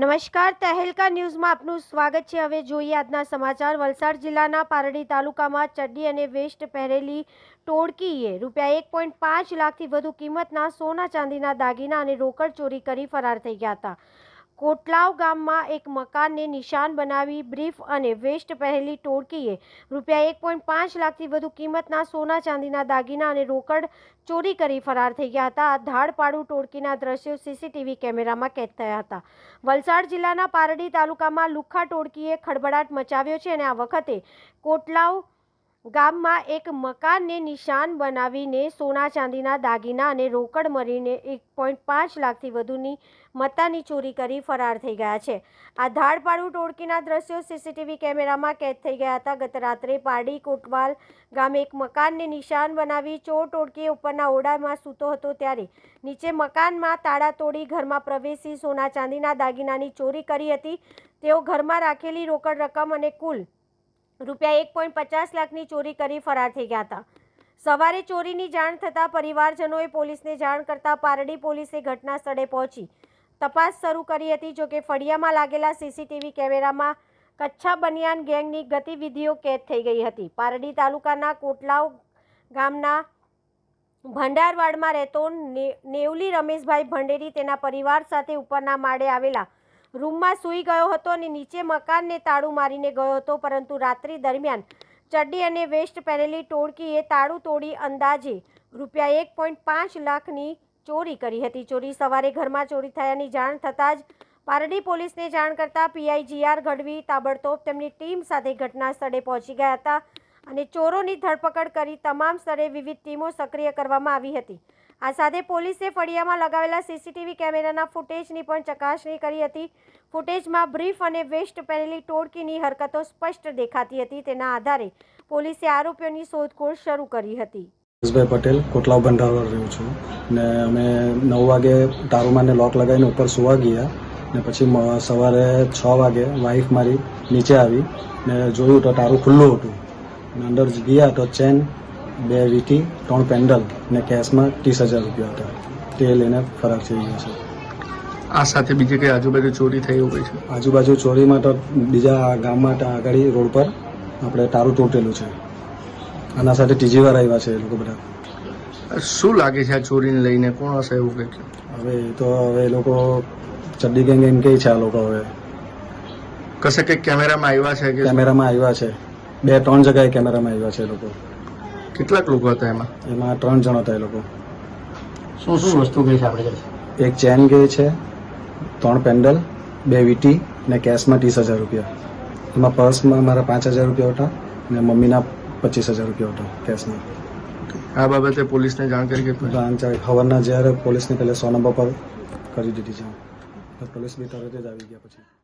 નમસ્કાર, તહેલકા ન્યૂઝમાં આપનું સ્વાગત છે. હવે જોઈએ આજના સમાચાર. વલસાડ જિલ્લાના પારડી તાલુકામાં ચડ્ડી અને વેસ્ટ પહેરેલી ટોળકીએ રૂપિયા એક પોઈન્ટ પાંચ લાખથી વધુ કિંમતના સોના ચાંદીના દાગીના અને રોકડ ચોરી કરી ફરાર થઈ ગયા હતા. કોટલાવ ગામમાં એક મકાનને નિશાન બનાવી બ્રીફ અને વેસ્ટ પહેરેલી ટોળકીએ રૂપિયા એક પોઈન્ટ પાંચ લાખથી વધુ કિંમતના સોના ચાંદીના દાગીના અને રોકડ ચોરી કરી ફરાર થઈ ગયા હતા. આ ધાડપાડુ ટોળકીના દ્રશ્યો સીસીટીવી કેમેરામાં કેદ થયા હતા. વલસાડ જિલ્લાના પારડી તાલુકામાં લુખ્ખા ટોળકીએ ખળભળાટ મચાવ્યો છે અને આ વખતે કોટલાવ ગામમાં એક મકાનને નિશાન બનાવીને સોના ચાંદીના દાગીના અને રોકડ મળીને એક પોઈન્ટ પાંચ લાખથી વધુની મત્તાની ચોરી કરી ફરાર થઈ ગયા છે. આ ધાડપાડુ ટોળકીના દ્રશ્યો સીસીટીવી કેમેરામાં કેદ થઈ ગયા હતા. ગત રાત્રે પારડી કોટવાલ ગામે એક મકાનને નિશાન બનાવી ચોર ટોળકી ઉપરના ઓરડામાં સૂતો હતો ત્યારે નીચે મકાનમાં તાળા તોડી ઘરમાં પ્રવેશી સોના ચાંદીના દાગીનાની ચોરી કરી હતી. તેઓ ઘરમાં રાખેલી રોકડ રકમ અને કુલ રૂપિયા એક પોઈન્ટ પચાસ લાખની ચોરી કરી ફરાર થઈ ગયા હતા. સવારે ચોરીની જાણ થતાં પરિવારજનોએ પોલીસને જાણ કરતાં પારડી પોલીસે ઘટના સ્થળે પહોંચી. તપાસ શરૂ કરી હતી જોકે ફળિયામાં લાગેલા સીસીટીવી કેમેરામાં કચ્છા બનિયાન ગેંગની ગતિવિધિઓ કેદ થઈ ગઈ હતી. પારડી તાલુકાના કોટલાવ ગામના ભંડારવાડમાં રહેતો નેવલી રમેશભાઈ ભંડેરી તેના પરિવાર સાથે ઉપરના માળે આવેલા રૂમમાં સૂઈ ગયો હતો અને નીચે મકાનને તાળું મારીને ગયો હતો, પરંતુ રાત્રિ દરમિયાન ચડ્ડી અને વેસ્ટ પહેરેલી ટોળકીએ તાળું તોડી અંદાજે રૂપિયા એક પોઈન્ટ પાંચ લાખની ચોરી કરી હતી. ચોરી સવારે ઘરમાં ચોરી થયાની જાણ થતાં જ પારડી પોલીસને જાણ કરતાં પીઆઈ જીઆર ગઢવી તાબડતોબ તેમની ટીમ સાથે ઘટના સ્થળે પહોંચી ગયા હતા અને ચોરોની ધરપકડ કરી તમામ સ્થળે વિવિધ ટીમો સક્રિય કરવામાં આવી હતી. આ સાથે પોલીસે ફળિયામાં લગાવેલા સીસીટીવી કેમેરાના ફૂટેજની પણ ચકાસણી કરી હતી. ફૂટેજમાં બ્રીફ અને વેસ્ટ પહેરેલી ટોળકીની હરકતો સ્પષ્ટ દેખાતી હતી. તેના આધારે પોલીસે આરોપીઓની શોધખોળ શરૂ કરી હતી. હરેશભાઈ પટેલ, કોટલાવ ભંડારવાળ રહ્યું છું. ને અમે નવ વાગે તારુમાને લોક લગાવીને ઉપર સુવા ગયા ને પછી સવારે છ વાગે વાઈફ મારી નીચે આવી ને જોયું તો તારું ખુલ્લું હતું. ને અંદર ગયા તો ચેન બે વીટી ત્રણ પેન્ડલ ને કેશમાં ત્રીસ હજાર રૂપિયા હતા. તે લઈને ફરાર થઈ ગયો છે. આ સાથે બીજી કઈ આજુબાજુ ચોરી થઈ હોય છે? આજુબાજુ ચોરીમાં તો બીજા ગામમાં આગળ રોડ પર આપણે તારું તૂટેલું છે. આના સાથે ત્રીજી વાર આવ્યા છે એ લોકો બધા. શું લાગે છે આ ચોરીને લઈને? કોણ હશે એવું કંઈક? હવે એ તો હવે એ લોકો ચડ્ડી ગેંગ એમ કે છે આ લોકો હવે. કશે કંઈક કેમેરામાં આવ્યા છે કે કેમેરામાં આવ્યા છે. બે ત્રણ જગ્યાએ કેમેરામાં આવ્યા છે એ લોકો. કેટલાક લોકો હતા એમાં? એમાં ત્રણ જણ હતા એ લોકો. શું શું વસ્તુ ગઈ છે આપણે એક ચેન ગઈ છે ત્રણ પેન્ડલ બે વીટી ને કેશમાં ત્રીસ હજાર રૂપિયા. એમાં પર્સમાં મારા પાંચ હજાર રૂપિયા હતા ને મમ્મીના પચીસ હજાર રૂપિયા હતા કેશમાં. આ બાબતે પોલીસને જાણ કરી કે બ્રાન્ચ હવારના જ્યારે પોલીસને પહેલાં સો નંબર પર કરી દીધી છે. પોલીસ બી તરત જ આવી ગયા પછી.